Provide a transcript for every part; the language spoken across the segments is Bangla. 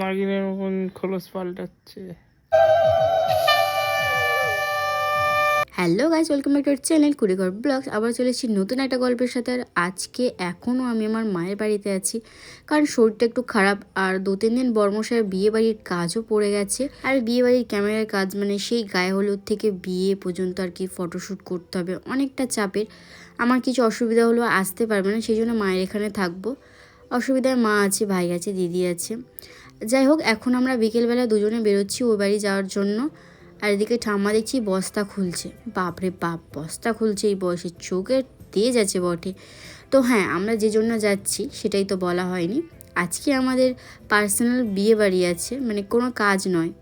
নাগিনের মতন খোলস পাল্টাচ্ছে। Hello guys welcome back to channel Kurighar blogs আবার চলে এসেছি নতুন একটা গল্পের সাথে। আর আজকে এখনও আমি আমার মায়ের বাড়িতে আছি, কারণ শরীরটা একটু খারাপ। আর দু তিন দিন বর্মশায়ের বিয়ে বাড়ির কাজও পড়ে গেছে। আর বিয়ে বাড়ির ক্যামেরার কাজ মানে সেই গায়ে হলুদ থেকে বিয়ে পর্যন্ত আর কি ফটোশ্যুট করতে হবে, অনেকটা চাপের। আমার কিছু অসুবিধা হলো, আসতে পারবে না, সেই জন্য মায়ের এখানে থাকব। অসুবিধায় মা আছে, ভাই আছে, দিদি আছে। যাই হোক, এখন আমরা বিকেলবেলা দুজনে বেরোচ্ছি ওই বাড়ি যাওয়ার জন্য। আর এদিকে ঠাম্মা দেখছি বস্তা খুলছে। বাপরে বাপ, বস্তা খুলছে, এই বয়সে চোখের তেজ আছে বটে। তো হ্যাঁ আমরা যে জন্য যাচ্ছি, সেটাই তো বলা হয়নি। আজকে আমাদের পার্সোনাল বিয়ে বাড়ি আছে মানে কোনো কাজ নয়।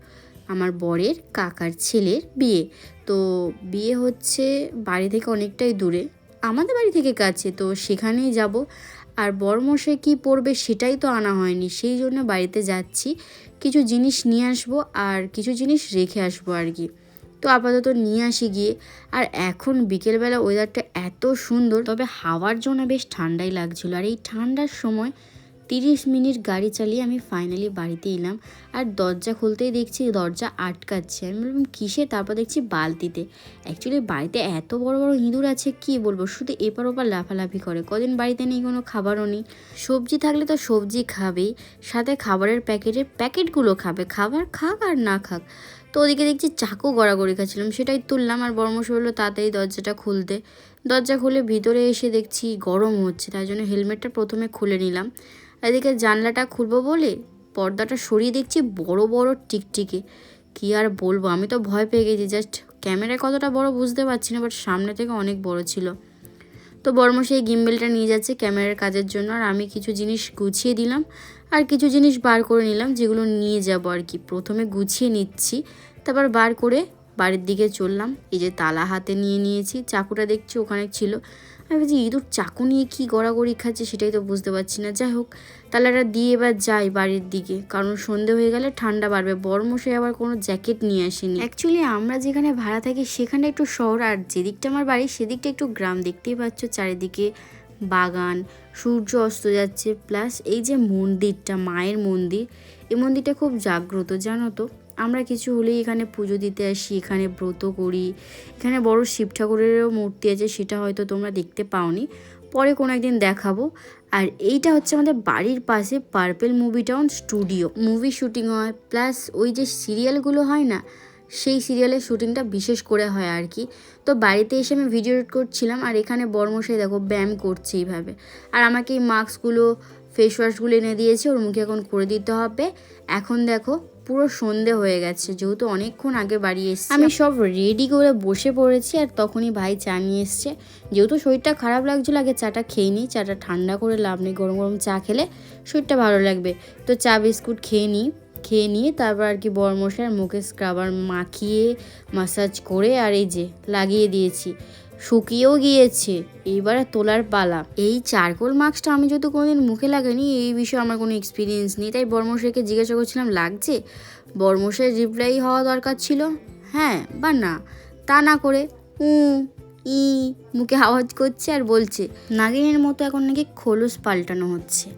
আমার বরের কাকার ছেলের বিয়ে। তো বিয়ে হচ্ছে বাড়ি থেকে অনেকটাই দূরে। আমাদের বাড়ি থেকে কাছে, তো সেখানেই যাব। আর বরমশাই কি পড়বে সেটাই তো আনা হয়নি। সেই জন্য বাড়িতে যাচ্ছি। কিছু জিনিস নিয়ে আসব আর কিছু জিনিস রেখে আসব আর কি। তো আপাতত নিয়ে আসি গিয়ে। আর এখন বিকেলবেলা ওয়েদারটা এত সুন্দর, তবে হাওয়ার জন্য বেশ ঠান্ডাই লাগছিল। আর এই ঠান্ডার সময় তিরিশ মিনিট গাড়ি চালিয়ে আমি ফাইনালি বাড়িতে এলাম। আর দরজা খুলতেই দেখছি দরজা আটকাচ্ছে। আমি বললাম, কিসে? তারপর দেখছি বালতিতে। অ্যাকচুয়ালি বাড়িতে এত বড় বড় ইঁদুর আছে, কি বলব? শুধু এপার ওপার লাফালাফি করে। কদিন বাড়িতে নেই, কোনো খাবারও নেই। সবজি থাকলে তো সবজি খাবেই। সাথে খাবারের প্যাকেটের প্যাকেটগুলো খাবে। খাবার খাক আর না খাক। তো ওদিকে দেখছি চাকু গড়াগড়ি খাচ্ছিলাম। সেটাই তুললাম আর বর্মশ বলল, তাড়াতাড়ি দরজাটা খুলতে দরজা খুলে ভিতরে এসে দেখছি গরম হচ্ছে। তাই জন্য হেলমেটটা প্রথমে খুলে নিলাম। এদিকে জানলাটা খুলবো বলে পর্দাটা সরিয়ে দেখছি বড় বড় টিকটিকে। কি আর বলব? আমি তো ভয় পেয়ে গেছি। জাস্ট ক্যামেরায় কতটা বড় বুঝতে পারছি না বাট সামনে থেকে অনেক বড় ছিল। তো বর্ম সেই গিম্বেলটা নিয়ে যাচ্ছে ক্যামেরার কাজের জন্য, আর আমি কিছু জিনিস গুছিয়ে দিলাম, আর কিছু জিনিস বার করে নিলাম, যেগুলো নিয়ে যাব আর কি। প্রথমে গুছিয়ে নিচ্ছি, তারপর বার করে বাড়ির দিকে চললাম। এই যে তালা হাতে নিয়ে নিয়েছি, চাকুটা দেখছি ওখানে ছিল। আমি ভাবছি, ইঁদুর চাকু নিয়ে কী গড়াগড়ি খাচ্ছে সেটাই তো বুঝতে পারছি না। যাই হোক তালাটা দিয়ে এবার যাই বাড়ির দিকে। কারণ সন্ধে হয়ে গেলে ঠান্ডা বাড়বে। বরমশে আবার কোনো জ্যাকেট নিয়ে আসেনি। অ্যাকচুয়ালি আমরা যেখানে ভাড়া থাকি, সেখানে একটু শহর আর যেদিকটা আমার বাড়ি, সেদিকটা একটু গ্রাম। দেখতেই পাচ্ছ চারিদিকে বাগান, সূর্য অস্ত যাচ্ছে। প্লাস এই যে মন্দিরটা, মায়ের মন্দির, এই মন্দিরটা খুব জাগ্রত, জানো তো? আমরা কিছু হলেই এখানে পুজো দিতে আসি, এখানে ব্রত করি। এখানে বড় শিব ঠাকুরেরও মূর্তি আছে, সেটা হয়তো তোমরা দেখতে পাওনি। পরে কোনো একদিন দেখাবো। আর এইটা হচ্ছে আমাদের বাড়ির পাশে purple movie town studio. Movie shooting হয়, প্লাস ওই যে সিরিয়ালগুলো হয় না, সেই সিরিয়ালের শুটিংটা বিশেষ করে হয় আর কি। তো বাড়িতে এসে আমি ভিডিও এডিট করছিলাম, আর এখানে বর্মশাই দেখো ব্যায়াম করছে এইভাবে। আর আমাকে এই মাস্কগুলো ফেস ওয়াশগুলো এনে দিয়েছে, ওর মুখে এখন করে দিতে হবে। এখন দেখো পুরো সন্ধে হয়ে গেছে, যেহেতু অনেকক্ষণ আগে বাড়ি এসেছি। আমি সব রেডি করে বসে পড়েছি আর তখনই ভাই চা নিয়ে এসছে। যেহেতু শরীরটা খারাপ লাগছিল, আগে চাটা খেয়ে নিই, চাটা ঠান্ডা করে লাভ নেই, গরম গরম চা খেলে শরীরটা ভালো লাগবে। তো চা বিস্কুট খেয়ে নিই, খেয়ে নিয়ে তারপর আর কি বরমশার মুখে স্ক্রাবার মাখিয়ে মাসাজ করে আর এই যে লাগিয়ে দিয়েছি। শুকিয়েও গিয়েছে। এইবার তোলার পালা। এই চারকোল মাস্কটা আমি যদি কোনোদিন মুখে লাগাইনি, এই বিষয়ে আমার কোনো এক্সপিরিয়েন্স নেই। তাই বর্মশাইকে জিজ্ঞাসা করছিলাম, লাগছে? বর্মশাই রিপ্লাই হওয়া দরকার ছিল হ্যাঁ বা না? তা না করে। উ ই, মুখে আওয়াজ করছে আর বলছে, নাগিনের মতো এখন নাকি খোলস পাল্টানো হচ্ছে।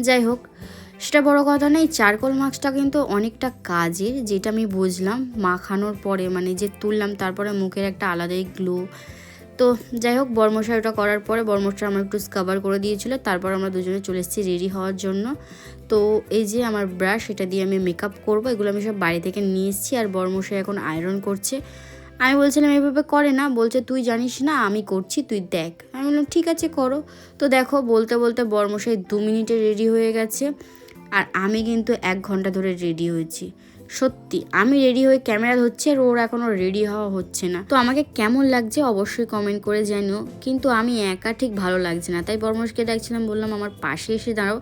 যাই হোক, সেটা বড় কথা নেই চারকোল মাস্কটা কিন্তু অনেকটা কাজের, যেটা আমি বুঝলাম। মাখানোর পরে মানে যে তুললাম, তারপরে মুখের একটা আলাদাই গ্লো তো যাই হোক, বর্মশাই ওটা করার পরে বর্মশাই আমার একটু স্কাবার করে দিয়েছিল। তারপর আমরা দুজনে চলে এসেছি রেডি হওয়ার জন্য। তো এই যে আমার ব্রাশ এটা দিয়ে আমি মেকআপ করব। এগুলো আমি সব বাড়ি থেকে নিয়ে এসেছি আর বর্মশাই এখন আয়রন করছে। আমি বলছিলাম এভাবে করে না। বলছে, তুই জানিস না, আমি করছি, তুই দেখ। আমি বললাম, ঠিক আছে, করো। তো দেখো, বলতে বলতে বর্মশাই দু মিনিটে রেডি হয়ে গেছে। আর আমি কিন্তু এক ঘণ্টা ধরে রেডি হয়েছি। সত্যি, আমি রেডি হয়ে ক্যামেরা ধরছি আর ওর এখনও রেডি হওয়া হচ্ছে না। তো আমাকে কেমন লাগছে অবশ্যই কমেন্ট করে জানিও, কিন্তু আমি একা ঠিক ভালো লাগছে না। তাই পরামর্শকে ডাকছিলাম, বললাম, আমার পাশে এসে দাঁড়াও।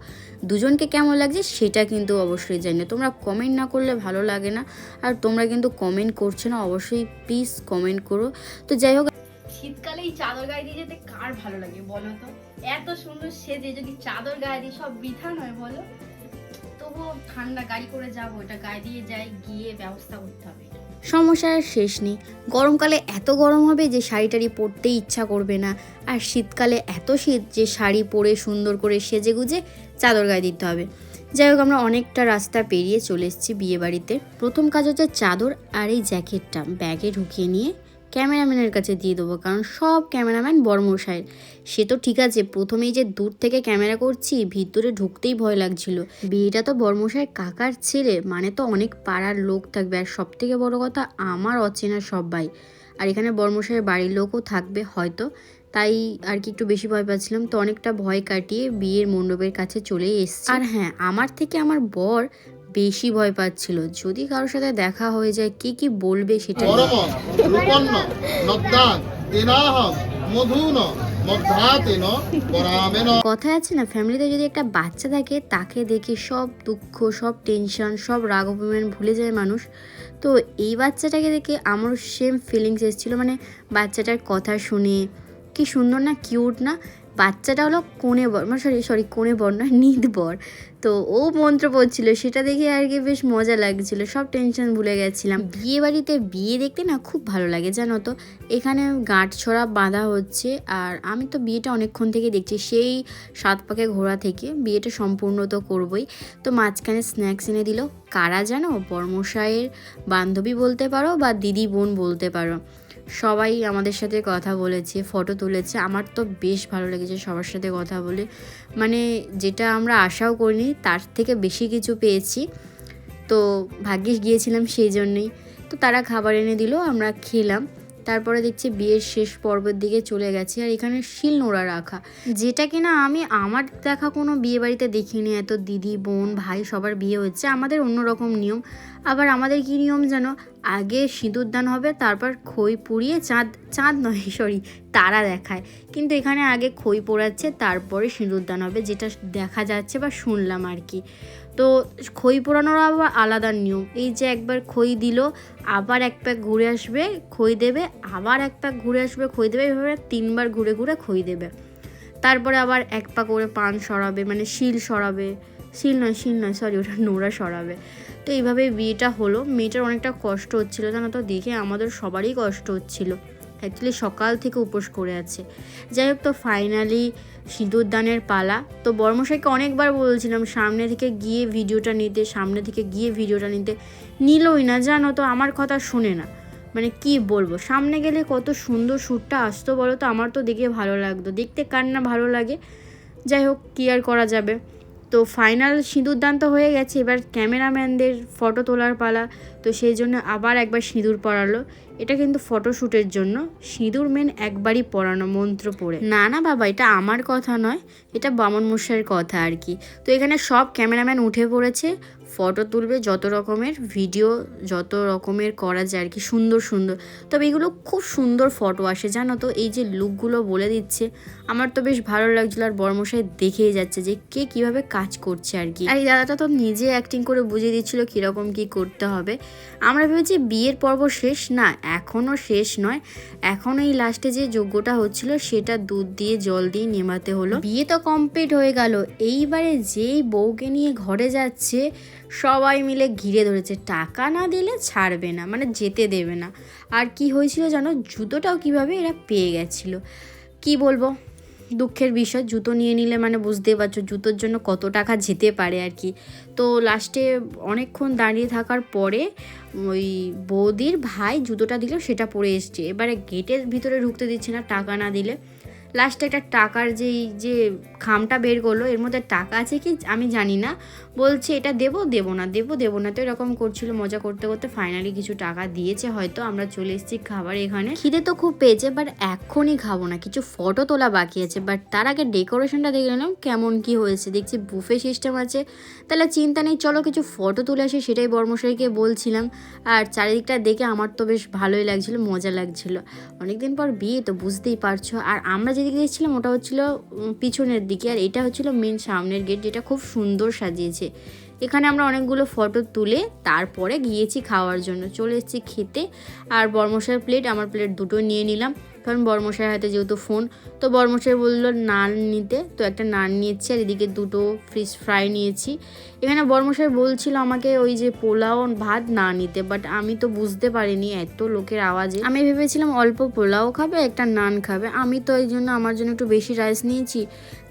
দুজনকে কেমন লাগছে সেটা কিন্তু অবশ্যই জানিও। তোমরা কমেন্ট না করলে ভালো লাগে না, আর তোমরা কিন্তু কমেন্ট করছ না, অবশ্যই প্লিজ কমেন্ট করো। তো যাই হোক, শীতকালে এই চাদর গায়ে দিয়ে যেতে কার ভালো লাগে বলো তো? এত সুন্দর সেজে যদি চাদর গায়ে দিই সব বৃথা নয় বলো? ঠান্ডা, গাড়ি করে যাব, এটা গায়ে দিয়ে যাই, গিয়ে ব্যবস্থা করতে হবে। সমস্যার শেষ নেই। গরমকালে এত গরম হবে যে শাড়ি টাড়ি পরতেই ইচ্ছা করবে না। আর শীতকালে এত শীত যে শাড়ি পরে সুন্দর করে সেজে গুজে চাদর গায়ে দিতে হবে। যাই হোক, আমরা অনেকটা রাস্তা পেরিয়ে চলে এসেছি বিয়েবাড়িতে। প্রথম কাজ হচ্ছে চাদর আর এই জ্যাকেটটা ব্যাগে ঢুকিয়ে নিয়ে ক্যামেরাম্যানের কাছে দিয়ে দেবো, কারণ সব ক্যামেরাম্যান বর্মশায়ের সে তো ঠিক আছে, প্রথমেই যে দূর থেকে ক্যামেরা করছি, ভিতরে ঢুকতেই ভয় লাগছিল। বিয়েটা তো বর্মশায়ের কাকার ছেলে মানে তো অনেক পাড়ার লোক থাকবে। আর সব থেকে বড় কথা, আমার অচেনা সবাই আর এখানে বর্মশায়ের বাড়ির লোকও থাকবে হয়তো, তাই আর কি একটু বেশি ভয় পাচ্ছিলাম। তো অনেকটা ভয় কাটিয়ে বিয়ের মণ্ডপের কাছে চলে এসেছি। আর হ্যাঁ আমার থেকে আমার বর বেশি ভয় পাচ্ছিল। যদি কারোর সাথে দেখা হয়ে যায় কি কি বলবে সেটা মধুন কথায় আছে না ফ্যামিলিতে যদি একটা বাচ্চা থাকে তাকে দেখে সব দুঃখ সব টেনশন সব রাগ অভিমান ভুলে যায় মানুষ। তো এই বাচ্চাটাকে দেখে আমার সেম ফিলিংস এসেছিল মানে বাচ্চাটার কথা শুনে। কি সুন্দর না কিউট না? বাচ্চাটা হলো কোণে বর মানে সরি সরি কোণে বর না নিদ বর। তো ও মন্ত্র পড়ছিল, সেটা দেখে আর কি বেশ মজা লাগছিল, সব টেনশন ভুলে গেছিলাম। বিয়ে বাড়িতে বিয়ে দেখতে না খুব ভালো লাগে, জানো তো? এখানে গাঁট ছড়া বাঁধা হচ্ছে, আর আমি তো বিয়েটা অনেকক্ষণ থেকে দেখছি, সেই সাত পাকে ঘোরা থেকে বিয়েটা সম্পূর্ণ তো করবই। তো মাঝখানে স্ন্যাক্স এনে দিল, কারা জানো? বর্মশাইয়ের বান্ধবী বলতে পারো বা দিদি বোন বলতে পারো। সবাই আমাদের সাথে কথা বলেছে ফটো তুলেছে। আমার তো বেশ ভালো লেগেছে সবার সাথে কথা বলে। মানে যেটা আমরা আশাও করিনি, তার থেকে বেশি কিছু পেয়েছি। তো ভাগ্যিস গিয়েছিলাম সেই জন্যেই। তো তারা খাবার এনে দিল, আমরা খেলাম। তারপরে দেখছি বিয়ের শেষ পর্বের দিকে চলে গেছে আর এখানে শিল নোড়া রাখা। যেটা কিনা আমি আমার দেখা কোনো বিয়ে বাড়িতে দেখিনি, এত দিদি, বোন, ভাই সবার বিয়ে হচ্ছে আমাদের অন্যরকম নিয়ম। আবার আমাদের কি নিয়ম যেন? আগে সিঁদুর দান হবে, তারপর খই পুড়িয়ে চাঁদ চাঁদ নয় সরি তারা দেখায়। কিন্তু এখানে আগে খই পোড়াচ্ছে, তারপরে সিঁদুর দান হবে, যেটা দেখা যাচ্ছে বা শুনলাম আর কি। তো খই পোড়ানোর আবার আলাদা নিয়ম। এই যে একবার খই দিল, আবার এক প্যাক ঘুরে আসবে, খই দেবে, আবার এক প্যাক ঘুরে আসবে, খই দেবে, এভাবে তিনবার ঘুরে ঘুরে খই দেবে। তারপরে আবার এক পা করে পান সরাবে মানে শিল সরাবে। শিল নয় শিল নয় সরি ওটা নোড়া সরাবে। তো এইভাবে বিয়েটা হলো। মেয়েটার অনেকটা কষ্ট হচ্ছিল, জানো তো, দেখে আমাদের সবারই কষ্ট হচ্ছিল। অ্যাকচুয়ালি সকাল থেকে উপোস করে আছে। যাই হোক, তো ফাইনালি সিঁদুর দানের পালা। তো বর্মশাইকে অনেকবার বলছিলাম, সামনে থেকে গিয়ে ভিডিওটা নিতে, সামনে থেকে গিয়ে ভিডিওটা নিতে। নিলই না, জানো তো, আমার কথা শোনে না। মানে কি বলব, সামনে গেলে কত সুন্দর শ্যুটটা আসতো বলো তো, আমার তো দেখে ভালো লাগতো। দেখতে কার না ভালো লাগে। যাই হোক, কি আর করা যাবে। তো ফাইনাল সিঁদুর দান তো হয়ে গেছে, এবার ক্যামেরাম্যানদের ফটো তোলার পালা। তো সেই জন্য আবার একবার সিঁদুর পরালো। এটা কিন্তু ফটোশ্যুটের জন্য সিঁদুর মেন একবারই পরানো মন্ত্র পড়ে। না না বাবা, এটা আমার কথা নয়, এটা বামন মশাইয়ের কথা আর কি। তো এখানে সব ক্যামেরাম্যান উঠে পড়েছে, ফটো তুলবে যত রকমের, ভিডিও যত রকমের করা যায় আর কি, সুন্দর সুন্দর। তবে এগুলো খুব সুন্দর ফটো আসে, জানো তো? এই যে লুকগুলো বলে দিচ্ছে, আমার তো বেশ ভালো লাগছিল আর বর্মশাই দেখেই যাচ্ছে যে কে কীভাবে কাজ করছে আর কি। আর এই দাদাটা তো নিজে অ্যাক্টিং করে বুঝিয়ে দিচ্ছিল কীরকম কি করতে হবে। আমরা ভেবেছি বিয়ের পর্ব শেষ, না এখনও শেষ নয়। এখন এই লাস্টে যে যজ্ঞটা হচ্ছিল, সেটা দুধ দিয়ে, জল দিয়ে নেমাতে হলো। বিয়ে তো কমপ্লিট হয়ে গেল। এইবারে যেই বউকে নিয়ে ঘরে যাচ্ছে, সবাই মিলে ঘিরে ধরেছে। টাকা না দিলে ছাড়বে না মানে যেতে দেবে না। আর কি হয়েছিল জানো? জুতোটাও কীভাবে এরা পেয়ে গেছিল। কি বলব? দুঃখের বিষয়, জুতো নিয়ে নিলে মানে বুঝতেই পারছ জুতোর জন্য কত টাকা যেতে পারে আর কি। তো লাস্টে অনেকক্ষণ দাঁড়িয়ে থাকার পরে ওই বৌদির ভাই জুতোটা দিল, সেটা পরে এসছে। এবারে গেটের ভিতরে ঢুকতে দিচ্ছে না, টাকা না দিলে। লাস্টে একটা টাকার যেই, যে খামটা বের করল, এর মধ্যে টাকা আছে কি আমি জানি না। বলছে, এটা দেবো দেবো না, দেবো দেবো না। তো এরকম করছিল, মজা করতে করতে ফাইনালি কিছু টাকা দিয়েছে হয়তো। আমরা চলে এসেছি খাবার এখানে। খিদে তো খুব পেয়েছে বাট এখনই খাব না। কিছু ফটো তোলা বাকি আছে বাট তার আগে ডেকোরেশনটা দেখে নিলাম, কেমন কি হয়েছে। দেখছি বুফে সিস্টেম আছে। তাহলে চিন্তা নেই, চলো কিছু ফটো তুলে আসি, সেটাই বর্মশাইকে বলছিলাম। আর চারিদিকটা দেখে আমার তো বেশ ভালোই লাগছিল, মজা লাগছিল। অনেকদিন পর বিয়ে, তো বুঝতেই পারছ। আর আমরা যেদিকে দেখছিলাম ওটা হচ্ছিল পিছনের দিকে। আর এটা হচ্ছিল মেন সামনের গেট যেটা খুব সুন্দর সাজিয়েছে। এখানে আমরা অনেকগুলো ফটো তুলে তারপরে গিয়েছি খাওয়ার জন্য। চলে এসেছি খেতে। আর বর্মশার প্লেট আমার প্লেট দুটো নিয়ে নিলাম। কারণ বর্মশাই হাতে যেহেতু ফোন তো বর্মশাই বলল, নান নিতে। তো একটা নান নিয়েছি আর এদিকে দুটো ফিশ ফ্রাই নিয়েছি। এখানে বর্মশাই বলছিল আমাকে ওই যে পোলাও ভাত না নিতে বাট আমি তো বুঝতে পারিনি এত লোকের আওয়াজে। আমি ভেবেছিলাম অল্প পোলাও খাবে, একটা নান খাবে। আমি তো এই জন্য আমার জন্য একটু বেশি রাইস নিয়েছি।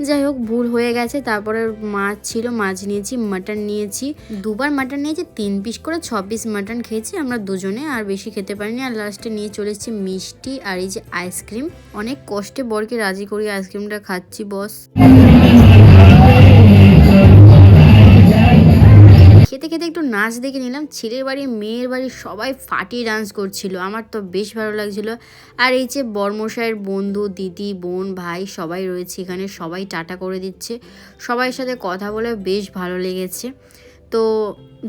যাই হোক, ভুল হয়ে গেছে। তারপরে মাছ ছিল, মাছ নিয়েছি মাটন নিয়েছি। দুবার মাটন নিয়েছি, তিন পিস করে ছ পিস মাটন খেয়েছি। আমরা দুজনে আর বেশি খেতে পারিনি। আর লাস্টে নিয়ে চলে এসেছি মিষ্টি আর এই যে আইসক্রিম অনেক কষ্টে বরকে রাজি করি আইসক্রিমটা খাচ্ছি বস নাচ দেখে নিলাম, ছেলের বাড়ি, মেয়ের বাড়ি সবাই ফাটিয়ে ডান্স করছিল। আমার তো বেশ ভালো লাগছিল। আর এই যে বর্মশাইয়ের বন্ধু, দিদি, বোন, ভাই সবাই রয়েছে এখানে, সবাই টাটা করে দিচ্ছে। সবাই সাথে কথা বলে বেশ ভালো লেগেছে। তো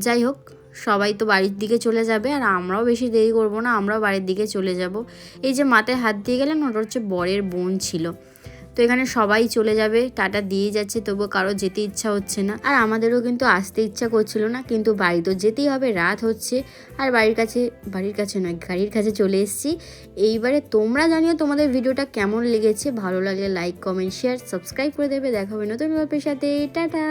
যাই হোক, সবাই তো বাড়ির দিকে চলে যাবে আর আমরাও বেশি দেরি করব না, আমরাও বাড়ির দিকে চলে যাব। এই যে মাথায় হাত দিয়ে গেলেন ওটা হচ্ছে বরের বোন ছিল। তো এখানে সবাই চলে যাবে, টাটা দিয়ে যাচ্ছে তবু কারও যেতে ইচ্ছা হচ্ছে না। আর আমাদেরও কিন্তু আসতে ইচ্ছা করছিল না, কিন্তু বাড়ি তো যেতেই হবে, রাত হচ্ছে। আর বাড়ির কাছে বাড়ির কাছে নয়, গাড়ির কাছে চলে এসেছি। এইবারে তোমরা জানিও তোমাদের ভিডিওটা কেমন লেগেছে, ভালো লাগলে লাইক, কমেন্ট, শেয়ার, সাবস্ক্রাইব করে দেবে। দেখা হবে নতুন গল্পের সাথে, টাটা!